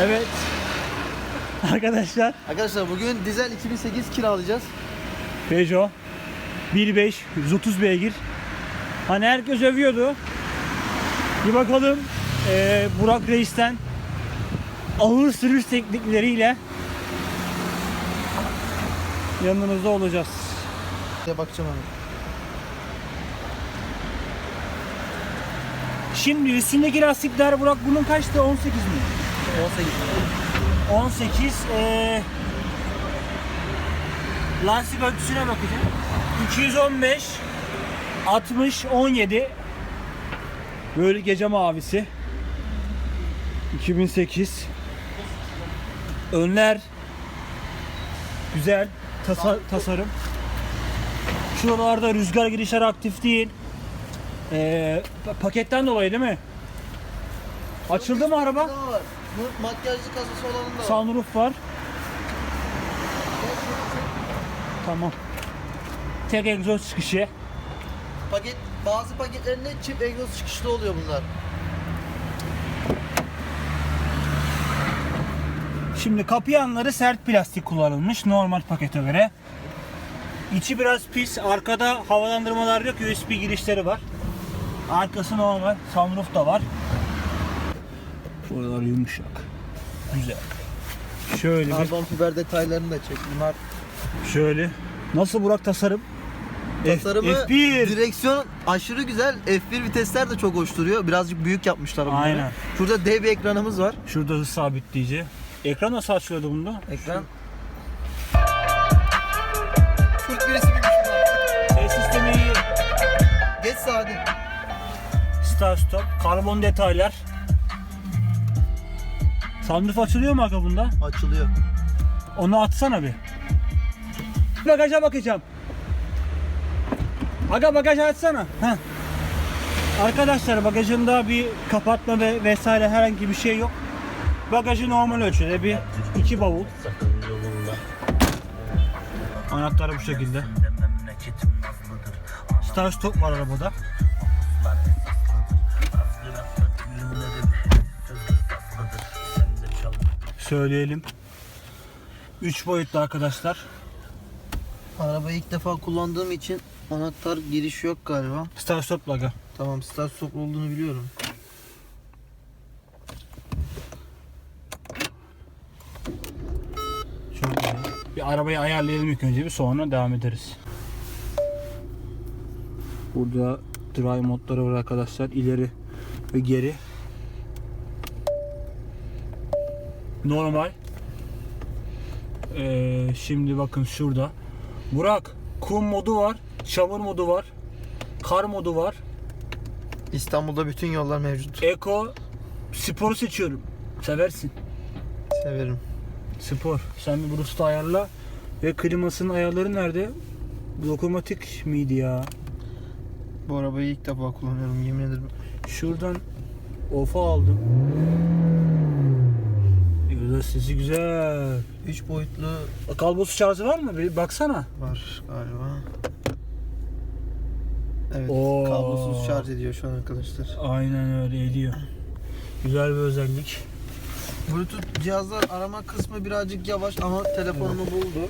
Evet. Arkadaşlar Arkadaşlar bugün dizel 2008 kiralayacağız. Peugeot 1.5 130 beygir. Hani herkes övüyordu. Bir bakalım eee, Burak Reis'ten ağır sürüş teknikleriyle yanınızda olacağız. Size bakacağım abi. Şimdi üstündeki lastikler Burak bunun kaçtı? 18 mi? 18. 18 eee lastik ölçüsüne bakacağım. 215 60 17 böyle gece mavisi 2008 önler güzel tasa- tasarım şuralarda rüzgar girişleri aktif değil pa- paketten dolayı değil mi? Açıldı mı araba? Bu makyajlı kasası olanında var. Sunroof var. Tamam. Tek egzoz çıkışı. Paket, bazı paketlerinde çift egzoz çıkışlı oluyor bunlar. Şimdi kapı yanları sert plastik kullanılmış normal pakete göre. İçi biraz pis. Arkada havalandırmalar yok. USB girişleri var. Arkası normal. Sunroof da var. Buralar yumuşak. Güzel. Şöyle bir Karbon fiber detaylarını da çek. Bunlar şöyle. Nasıl Burak tasarım? F- tasarımı, F1. direksiyon aşırı güzel. F1 vitesler de çok hoş duruyor. Birazcık büyük yapmışlar bunları. Aynen. Şurada dev bir ekranımız var. Şurada hız sabitleyici. Ekran nasıl açılıyordu bunda? Ekran. Türk birisi gibi şunlar. Ses sistemi iyi. Geç sade. Start stop. Karbon detaylar. Sunroof açılıyor mu aga bunda? Açılıyor. Onu atsana bir. Bagaja bakacağım. Aga bagajı açsana. Heh. Arkadaşlar bagajında bir kapatma ve vesaire herhangi bir şey yok. Bagajı normal ölçüde bir iki bavul. Anahtarı bu şekilde. Start stop var arabada. Söyleyelim. 3 boyutlu arkadaşlar. Arabayı ilk defa kullandığım için anahtar giriş yok galiba. Start stop laga. Tamam start stop olduğunu biliyorum. Çok güzel. Bir arabayı ayarlayalım ilk önce bir sonra devam ederiz. Burada drive modları var arkadaşlar. ileri ve geri. Normal. Ee, şimdi bakın şurada. Burak kum modu var. Çamur modu var. Kar modu var. İstanbul'da bütün yollar mevcut. Eko sporu seçiyorum. Seversin. Severim. Spor. Sen bir Bluetooth ayarla. Ve klimasının ayarları nerede? Dokunmatik miydi ya? Bu arabayı ilk defa kullanıyorum yemin ederim. Şuradan ofa aldım. Güzel sesi güzel. 3 boyutlu Kalbosu şarjı var mı? Bir baksana. var galiba. Evet, Oo. kablosuz şarj ediyor şu an arkadaşlar. Aynen öyle ediyor. Güzel bir özellik. Bluetooth cihazlar arama kısmı birazcık yavaş ama telefonumu buldu.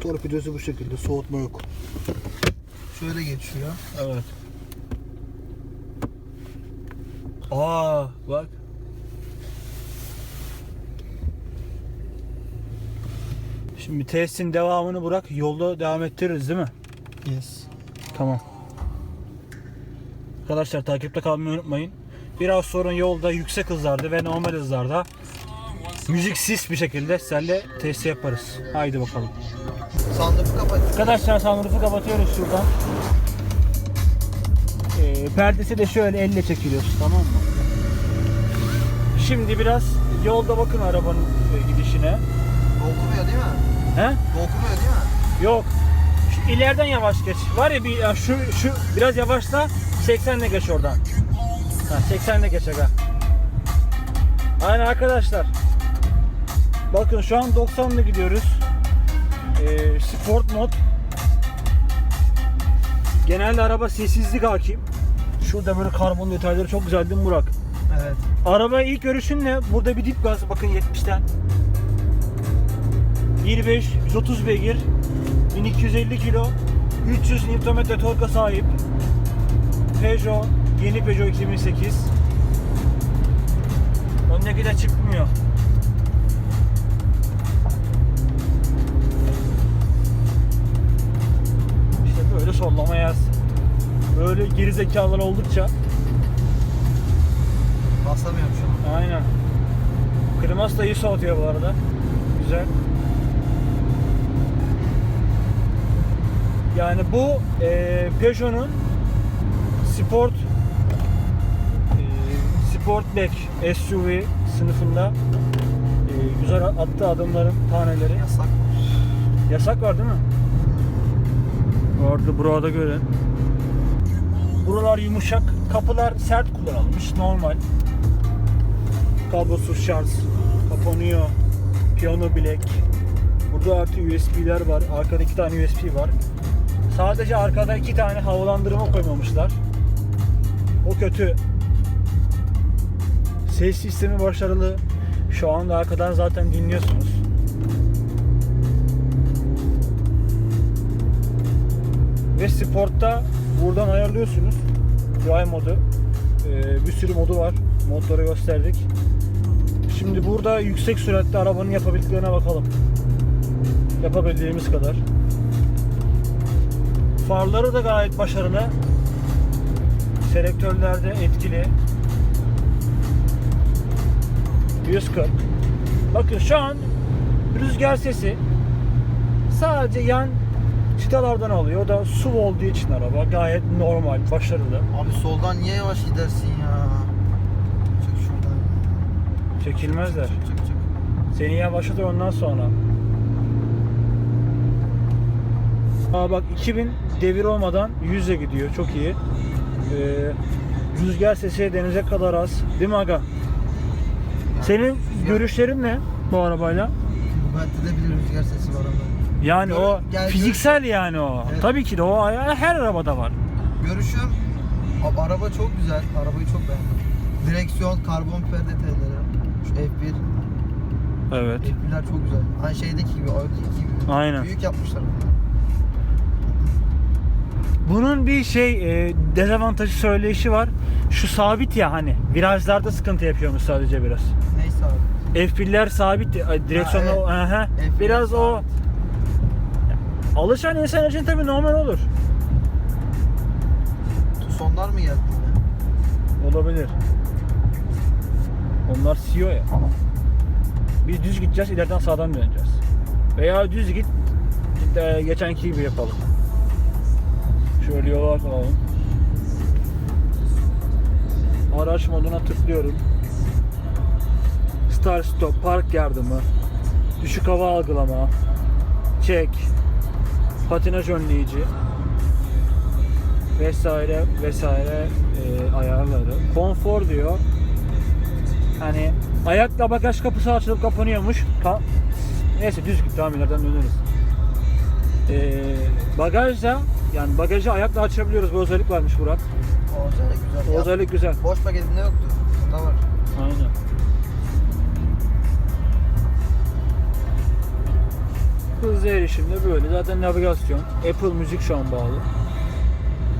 Torpidosu bu şekilde. Soğutma yok. Şöyle geçiyor. Evet. Aa bak. Şimdi testin devamını bırak. Yolda devam ettiririz değil mi? Yes. Tamam. Arkadaşlar takipte kalmayı unutmayın. Biraz sonra yolda yüksek hızlarda ve normal hızlarda müziksiz bir şekilde sizlerle testi yaparız. Haydi bakalım. Sandığı kapat. Arkadaşlar sunroof'u kapatıyoruz şuradan. Ee, perdesi de şöyle elle çekiliyor tamam mı? Şimdi biraz yolda bakın arabanın gidişine. Okumuyor değil mi? He? Okumuyor değil mi? Yok. Şu ileriden yavaş geç. Var ya bir ya şu şu biraz yavaşla 80 ile geç oradan. Ha 80 ile geç aga. Aynen arkadaşlar. Bakın şu an 90 ile gidiyoruz. Ee, sport mod. Genelde araba sessizlik hakim. Şurada böyle karbon detayları çok güzel değil mi Burak? Evet. Araba ilk görüşünle burada bir dip gaz bakın 70'ten. 1.5 130 beygir 1250 kilo 300 Nm torka sahip Peugeot yeni Peugeot 2008 Öndeki de çıkmıyor İşte böyle sollama yaz Böyle gerizekalılar oldukça Basamıyorum şu an. Aynen. Kliması da iyi soğutuyor bu arada. Güzel. Yani bu e, Peugeot'un Sport e, Sportback SUV sınıfında e, güzel attığı adımların taneleri. Yasak. Yasak var değil mi? Orada burada görün. Buralar yumuşak, kapılar sert kullanılmış, normal. Kablosuz şarj, kapanıyor, piyano bilek. Burada artı USB'ler var, arkada iki tane USB var. Sadece arkada iki tane havalandırma koymamışlar. O kötü. Ses sistemi başarılı. Şu anda arkadan zaten dinliyorsunuz. Ve sportta buradan ayarlıyorsunuz. Drive modu. Ee, bir sürü modu var. Modları gösterdik. Şimdi burada yüksek süratte arabanın yapabildiklerine bakalım. Yapabildiğimiz kadar. Farları da gayet başarılı. Selektörlerde etkili. 140. Bakın şu an rüzgar sesi sadece yan çıtalardan alıyor. O da SUV olduğu için araba gayet normal, başarılı. Abi soldan niye yavaş gidersin ya? Çık şuradan. Çekilmezler. Çık çık çık. Seni yavaşlatır ondan sonra. Aa bak 2000 devir olmadan 100'e gidiyor. Çok iyi. Ee, rüzgar sesi denize kadar az. Değil mi aga? Senin görüşlerin ne bu arabayla? Bende de bir rüzgar sesi var ama. Yani Gör- o gel- fiziksel yani o. Evet. Tabii ki de o her arabada var. Görüşüm abi araba çok güzel. Arabayı çok beğendim. Direksiyon, karbon perde telleri. Şu F1. Evet. F1'ler çok güzel. Hani şeydeki gibi, Audi gibi. Aynen. Büyük yapmışlar. Bunun bir şey e, dezavantajı söyleyişi var. Şu sabit ya hani virajlarda sıkıntı yapıyormuş sadece biraz. Neyse abi. F1'ler sabit ay, direksiyonda Ha, evet. o- aha. F1'ler biraz o sabit. alışan insan için tabii normal olur. Tucsonlar mı geldi? Olabilir. Onlar CEO ya. Biz düz gideceğiz, ileriden sağdan döneceğiz. Veya düz git, git e, geçenki gibi yapalım. Şöyle yola alalım. Araç moduna tıklıyorum. Start stop, park yardımı, düşük hava algılama, çek, patinaj önleyici, vesaire vesaire e, ayarları. Konfor diyor. Hani ayakla bagaj kapısı açılıp kapanıyormuş. Ka- Neyse düz git tamam ileriden döneriz. E, bagajda yani bagajı ayakla açabiliyoruz. Bu özellik varmış Burak. O özellik güzel. O Ya, özellik güzel. Boş paketinde yoktu. Bunda var. Aynen. Hızlı erişimde böyle. Zaten navigasyon. Apple Müzik şu an bağlı.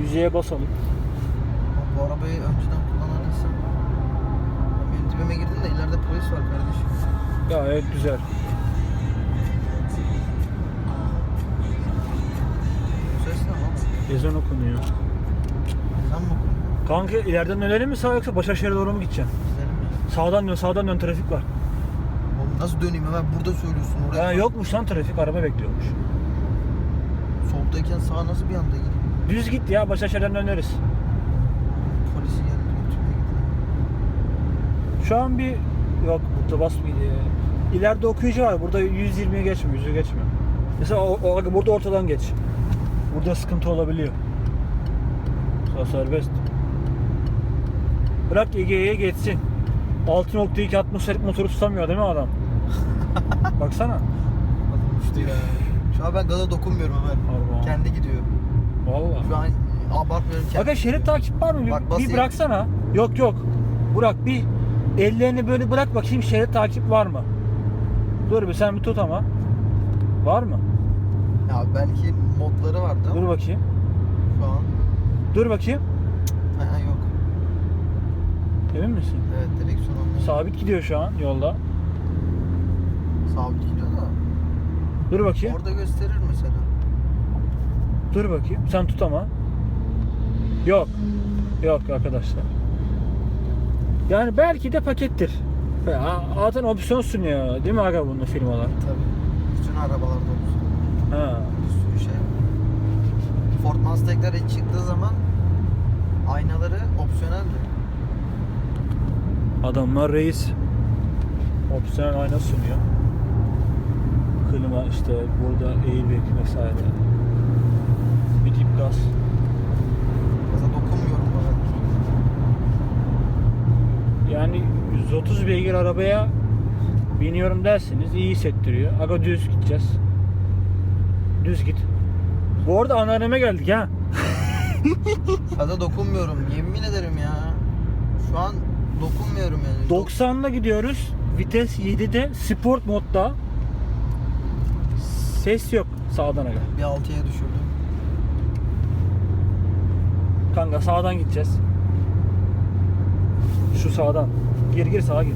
Müziğe basalım. Bak, Bu arabayı önceden kullanan insan. Benim dibime girdin de ileride polis var kardeşim. Gayet güzel. Ezan okunuyor. Sen mi okudun? Kanka ileriden dönelim mi sağa yoksa Başakşehir'e doğru mu gideceksin? Güzelim ya. Sağdan dön, sağdan dön trafik var. Oğlum nasıl döneyim hemen burada söylüyorsun oraya. Ha, yokmuş lan trafik, araba bekliyormuş. Soldayken sağa nasıl bir anda gideyim? Düz git ya, Başakşehir'den döneriz. Polisi geldi götürmeye gidiyor. Şu an bir, yok burada bas mıydı ya? İleride okuyucu var, burada 120'ye geçmiyor, 100'e geçmiyor. Mesela o, o- burada ortadan geç. Burada sıkıntı olabiliyor. Sağ serbest. Bırak Ege'ye geçsin. 6.2 atmosferik motoru tutamıyor değil mi adam? Baksana. Uçtu ya. Şu an ben gaza dokunmuyorum hemen. Allah. Kendi gidiyor. Vallahi. Şu an abartmıyorum kendi Aga şerit gidiyor. takip var mı? Bir, Bak, bir bıraksana. Yok yok. Burak bir ellerini böyle bırak bakayım şerit takip var mı? Dur bir sen bir tut ama. Var mı? Ya belki modları vardı Dur bakayım. şu an Dur bakayım. ha, yok. Emin misin? Evet direksiyon oynuyor. Sabit gidiyor şu an yolda. Sabit gidiyor da Dur bakayım. orada gösterir mesela. Dur bakayım. Sen tut ama. Yok. Yok arkadaşlar. Yani belki de pakettir. Zaten opsiyon sunuyor değil mi aga bunun firmalar? Tabii. Bütün arabalarda olsun. Ha. Ford Mustang'ler ilk çıktığı zaman aynaları opsiyoneldi. Adamlar reis. Opsiyonel ayna sunuyor. Klima işte burada airbag vesaire. Bir dip gaz. Mesela dokunmuyorum bana. Yani 130 beygir arabaya biniyorum derseniz iyi hissettiriyor. Aga düz gideceğiz. Düz git. Bu arada anneanneme geldik ha. Gaza dokunmuyorum. Yemin ederim ya. Şu an dokunmuyorum yani. 90'la gidiyoruz. Vites 7'de sport modda. Ses yok sağdan aga. Bir 6'ya düşürdüm. Kanka sağdan gideceğiz. Şu sağdan. Gir gir sağa gir.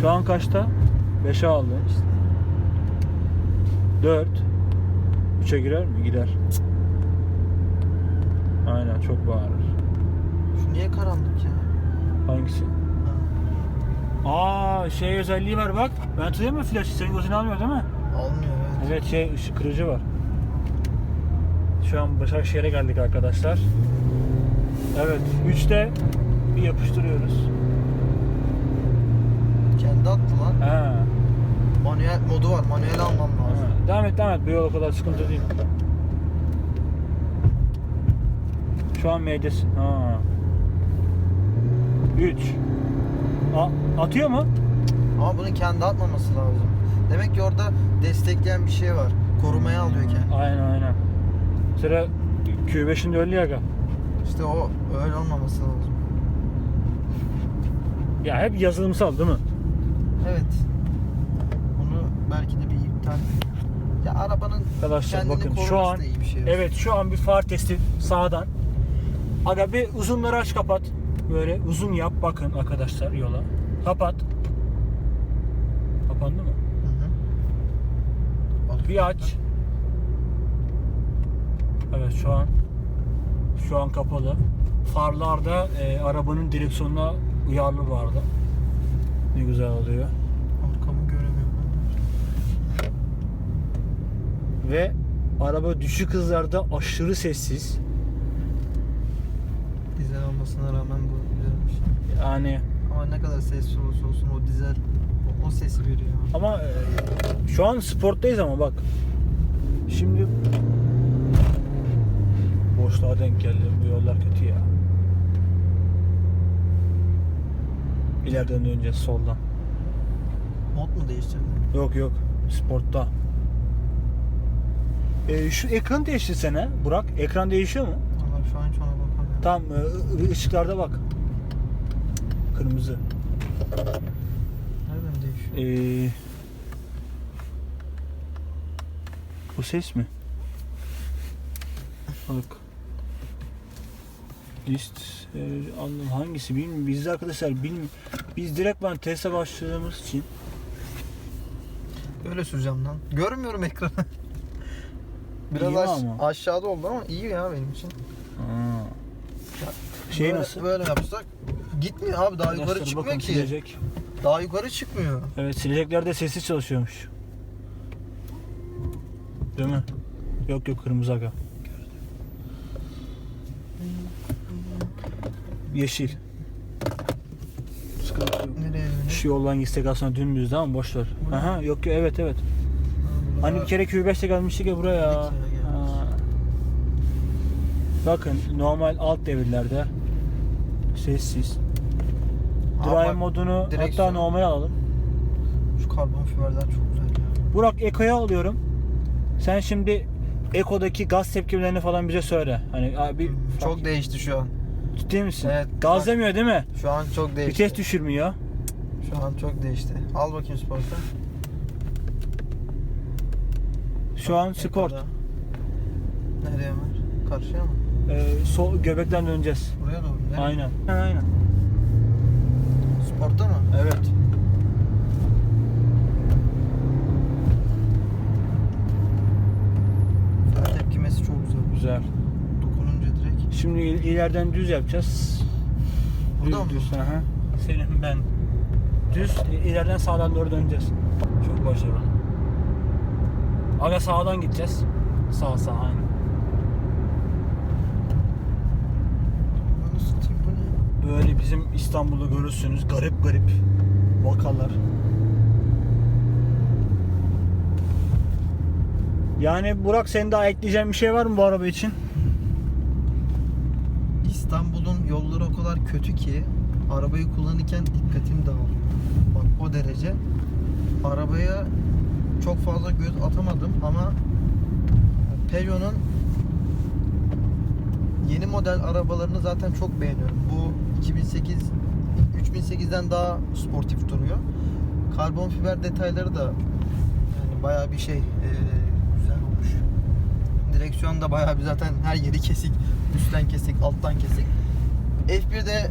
Şu an kaçta? 5'e aldı işte. 4 3'e girer mi? Gider. Cık. Aynen çok bağırır. Şu niye karanlık ya? Hangisi? Ha, Aa şey özelliği var bak. Ben tutayım mı flaşı? Senin gözünü almıyor değil mi? Almıyor evet. Evet şey ışık kırıcı var. Şu an Başakşehir'e geldik arkadaşlar. Evet 3'te bir yapıştırıyoruz. Kendi attı lan. Ha. Manuel modu var. Manuel almam lazım. ha. Devam et devam et. Bu yol o kadar sıkıntı değil. Şu an M'desin. Ha. 3. A- atıyor mu? Ama bunun kendi atmaması lazım. Demek ki orada destekleyen bir şey var. Korumaya alıyor kendi. Aynen aynen. Sıra Q5'in de öyle ya. aga. İşte o öyle olmaması lazım. Ya hep yazılımsal değil mi? Evet. İptal. Ya arabanın Arkadaşlar bakın şu an şey. evet şu an bir far testi sağdan. Aga bir uzunları aç kapat. Böyle uzun yap bakın arkadaşlar yola. Kapat. Kapandı mı? Hı hı. Bir aç. Evet şu an şu an kapalı. Farlarda e, arabanın direksiyonuna uyarlı vardı. Ne güzel oluyor. Arkamı göremiyorum. Ve araba düşük hızlarda aşırı sessiz. Dizel olmasına rağmen bu güzelmiş. Yani Ama ne kadar sessiz olursa olsun o dizel o, o sesi veriyor. Ama e, şu an sporttayız ama bak. Şimdi boşluğa denk geldim. Bu yollar kötü ya. İleriden döneceğiz soldan. Mod mu değiştirdin? Yok yok. Sportta. E, şu ekran değiştirsene Burak. Ekran değişiyor mu? Valla şu an hiç ona bakamıyorum. Tam e, ışıklarda bak. Kırmızı. Nereden değişiyor? Ee, bu ses mi? Bak. List e, anlam hangisi bilmiyorum. Biz de arkadaşlar bilmiyorum. Biz direkt ben teste başladığımız için Böyle süreceğim lan. Görmüyorum ekranı. Biraz İyi aş- ama. aşağıda oldu ama iyi ya benim için. Aa. Şey böyle, nasıl? Böyle yapsak gitmiyor abi daha yukarı Arkadaşlar çıkmıyor bakın ki. silecek. Daha yukarı çıkmıyor. Evet silecekler de sessiz çalışıyormuş. Değil mi? Yok yok kırmızı aga. Yeşil. Sıkıntı yok. Nereye? Şu yoldan gitsek aslında dümdüz ama boş ver. Aha yok yok evet evet. Ha, Hani bir kere Q5'te gelmiştik ya buraya. Ha. Bakın normal alt devirlerde sessiz. Drive modunu hatta direksiyon- normal alalım. Şu karbon fiberler çok güzel ya. Burak Eko'ya alıyorum. Sen şimdi Eko'daki gaz tepkimelerini falan bize söyle. Hani abi Çok değişti şu an. Ciddi misin? Evet. Gazlamıyor değil mi? Şu an çok değişti. Vites düşürmüyor. Şu an çok değişti. Al bakayım sporta. Şu an. Ekranı. Nereye Ömer? Karşıya mı? Ee, sol göbekten döneceğiz. Buraya doğru. Nereye? Aynen. Aynen. Sportta mı? Evet. Fren tepkimesi çok güzel. Güzel. Dokununca direkt. Şimdi il- ileriden düz yapacağız. Burada mı? düz. Aha. Senin ben. Düz ileriden sağdan doğru döneceğiz. Çok başarılı. Aga sağdan gideceğiz. Sağ sağ ne? Böyle bizim İstanbul'u görürsünüz. Garip garip vakalar. Yani Burak senin daha ekleyeceğin bir şey var mı bu araba için? İstanbul'un yolları o kadar kötü ki arabayı kullanırken dikkatim dağılıyor. Bak o derece. Arabaya çok fazla göz atamadım ama Peugeot'un yeni model arabalarını zaten çok beğeniyorum. Bu 2008 3008'den daha sportif duruyor. Karbon fiber detayları da yani bayağı bir şey eee, güzel olmuş. Direksiyon da bayağı bir zaten her yeri kesik. Üstten kesik, alttan kesik. F1'de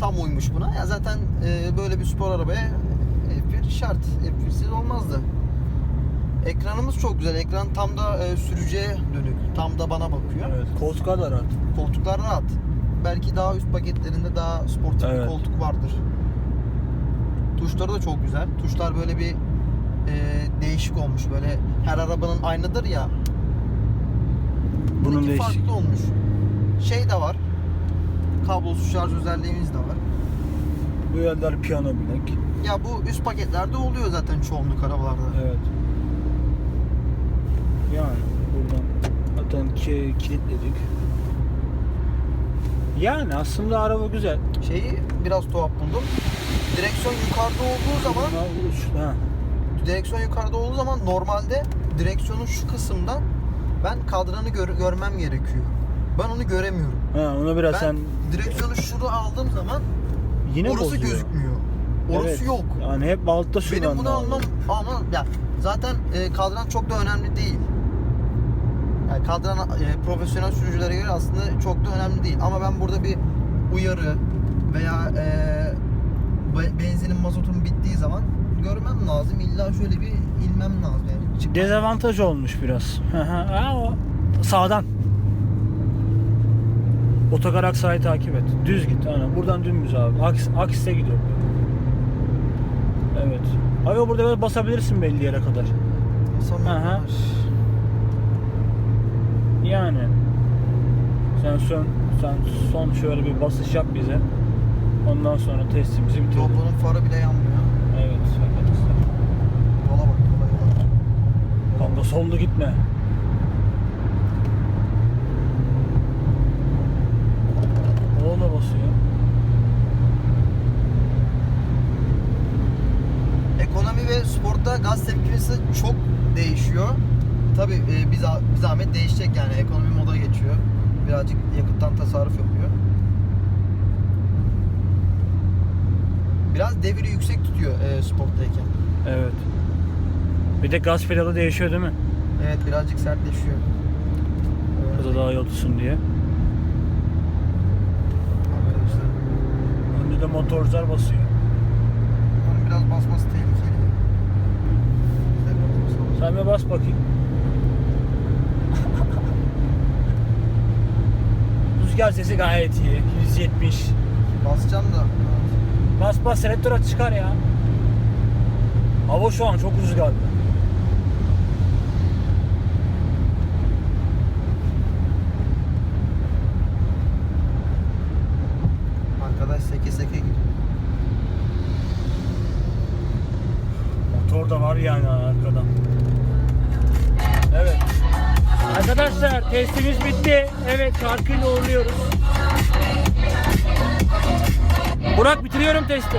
tam uymuş buna. Ya zaten e, böyle bir spor arabaya F1 şart. F1'siz olmazdı. Ekranımız çok güzel. Ekran tam da e, sürücüye dönük. Tam da bana bakıyor. Evet. Koltuklar da rahat. Koltuklar rahat. Belki daha üst paketlerinde daha sportif Evet. bir koltuk vardır. Tuşları da çok güzel. Tuşlar böyle bir e, değişik olmuş. Böyle her arabanın aynıdır ya. Bunun Bununki değişik. farklı olmuş. Şey de var. Kablosuz şarj özelliğimiz de var. Bu yerler piyano bilek. Ya bu üst paketlerde oluyor zaten çoğunluk arabalarda. Evet. Yani buradan zaten ki, kilitledik. Yani aslında araba güzel. Şeyi biraz tuhaf buldum. Direksiyon yukarıda olduğu zaman ha. direksiyon yukarıda olduğu zaman normalde direksiyonun şu kısımdan ben kadranı gör- görmem gerekiyor. Ben onu göremiyorum. Ha, onu biraz Ben sen direksiyonu şurada aldığım zaman yine orası bozuyor. gözükmüyor. Orası Evet. yok. Yani hep altta şu Benim bunu almam ama ya zaten e, kadran çok da önemli değil. Yani kadran e, profesyonel sürücülere göre aslında çok da önemli değil. Ama ben burada bir uyarı veya e, be- benzinin mazotun bittiği zaman görmem lazım. İlla şöyle bir inmem lazım yani. Çıkmam- Dezavantaj olmuş biraz. Sağdan. Otogar Aksaray'ı takip et. Düz git. Aynen. Buradan dümdüz abi. Aks, aksise gidiyor. Evet. Abi burada böyle basabilirsin belli yere kadar. Aha. Yani. Sen son, sen son şöyle bir basış yap bize. Ondan sonra testimizi bitirelim. GoPro'nun farı bile yanmıyor. Evet arkadaşlar. Yola bak yola yola. Kanka sollu gitme. Oğla basıyor. Ekonomi ve sportta gaz tepkimesi çok değişiyor. Tabi e, bir, za- bir zahmet değişecek yani ekonomi moda geçiyor. Birazcık yakıttan tasarruf yapıyor. Biraz deviri yüksek tutuyor e, sporttayken. Evet. Bir de gaz pedalı değişiyor değil mi? Evet birazcık sertleşiyor. Öyle Hızı daha iyi tutsun diye. Arkadaşlar. Önde de motorcular basıyor. Onun biraz basması tehlikeli. Biz de biraz basalım. Sen bir bas bakayım. Rüzgar sesi gayet iyi. 170. Basacağım da. Bas bas selektör aç çıkar ya. Hava şu an çok rüzgarlı. Arkadaş seke seke gidiyor. Motor da var yani arkada. Evet. Arkadaşlar testimiz bitti. Evet şarkıyla uğurluyoruz. Burak bitiriyorum testi.